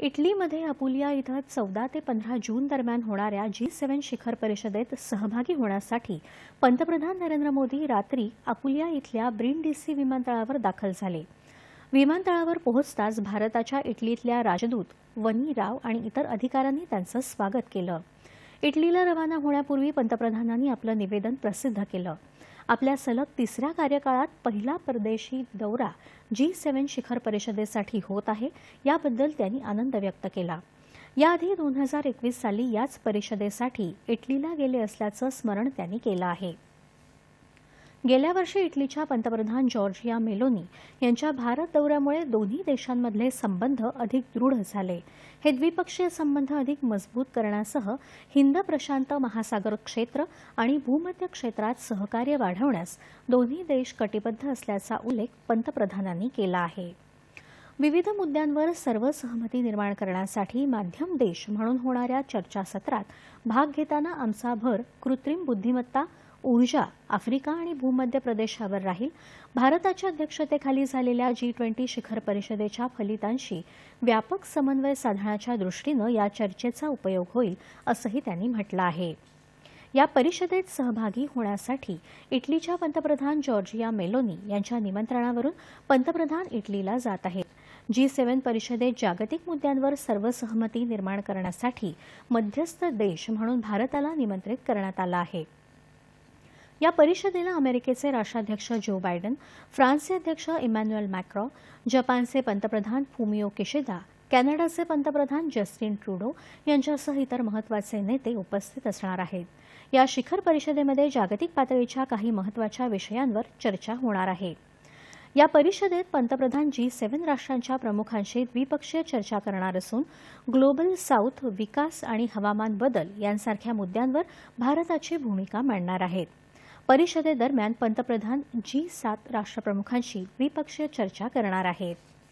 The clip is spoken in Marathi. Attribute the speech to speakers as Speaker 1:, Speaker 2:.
Speaker 1: इटलीमध्ये अपुलिया इथं चौदा ते पंधरा जून दरम्यान होणाऱ्या जी सेव्हन शिखर परिषदेत सहभागी होण्यासाठी पंतप्रधान नरेंद्र मोदी रात्री अपुलिया इथल्या ब्रिनडीसी विमानतळावर दाखल झाले. विमानतळावर पोहोचताच भारताच्या इटलीतल्या राजदूत वनी राव आणि इतर अधिकाऱ्यांनी त्यांचं स्वागत केलं. इटलीला रवाना होण्यापूर्वी पंतप्रधानांनी आपलं निवेदन प्रसिद्ध केलं. आपल्या सलग तिसऱ्या कार्यकाळात पहिला परदेशी दौरा जी सेव्हन शिखर परिषदेसाठी होत आहे. याबद्दल त्यांनी आनंद व्यक्त केला. याआधी दोन हजार एकवीस साली याच परिषदेसाठी इटलीला गेले असल्याचं स्मरण त्यांनी केलं आहे. गेल्या वर्षी इटलीच्या पंतप्रधान जॉर्जिया मेलोनी यांच्या भारत दौऱ्यामुळे दोन्ही देशांमधले संबंध अधिक दृढ झाले. हे द्विपक्षीय संबंध अधिक मजबूत करण्यासह हिंद प्रशांत महासागर क्षेत्र आणि भूमध्य क्षेत्रात सहकार्य वाढवण्यास दोन्ही देश कटिबद्ध असल्याचा उल्लेख पंतप्रधानांनी केला आहे. विविध मुद्द्यांवर सर्वसहमती निर्माण करण्यासाठी माध्यम देश म्हणून होणाऱ्या चर्चासत्रात भाग घेताना आमचा भर कृत्रिम बुद्धिमत्ता ऊर्जा आफ्रिका आणि भूमध्य प्रदेशावर राहील. भारताच्या अध्यक्षतेखाली झालेल्या जी ट्वेंटी शिखर परिषदेच्या फलितांशी व्यापक समन्वय साधण्याच्या दृष्टीनं या चर्चेचा उपयोग होईल असंही त्यांनी म्हटलं आहे. या परिषदेत सहभागी होण्यासाठी इटलीच्या पंतप्रधान जॉर्जिया मेलोनी यांच्या निमंत्रणावरून पंतप्रधान इटलीला जात आहेत. जी सेव्हन परिषदेत जागतिक मुद्द्यांवर सर्वसहमती निर्माण करण्यासाठी मध्यस्थ देश म्हणून भारताला निमंत्रित करण्यात आलं आहे. या परिषदेला अमेरिकेचे राष्ट्राध्यक्ष जो बायडन फ्रान्सचे अध्यक्ष इमॅन्युएल मॅक्रॉ जपानचे पंतप्रधान फुमिओ किशिदा कॅनडाचे पंतप्रधान जस्टिन ट्रुडो यांच्यासह इतर महत्त्वाचे नेते उपस्थित असणार आहेत. या शिखर परिषदेमध्ये जागतिक पातळीच्या काही महत्त्वाच्या विषयांवर चर्चा होणार आहे. या परिषदेत पंतप्रधान जी सेव्हन राष्ट्रांच्या प्रमुखांशी द्विपक्षीय चर्चा करणार असून ग्लोबल साऊथ विकास आणि हवामान बदल यांसारख्या मुद्द्यांवर भारताची भूमिका मांडणार आहेत. परिषदेदरम्यान पंतप्रधान जी सात राष्ट्रप्रमुखांशी द्विपक्षीय चर्चा करणार आहेत.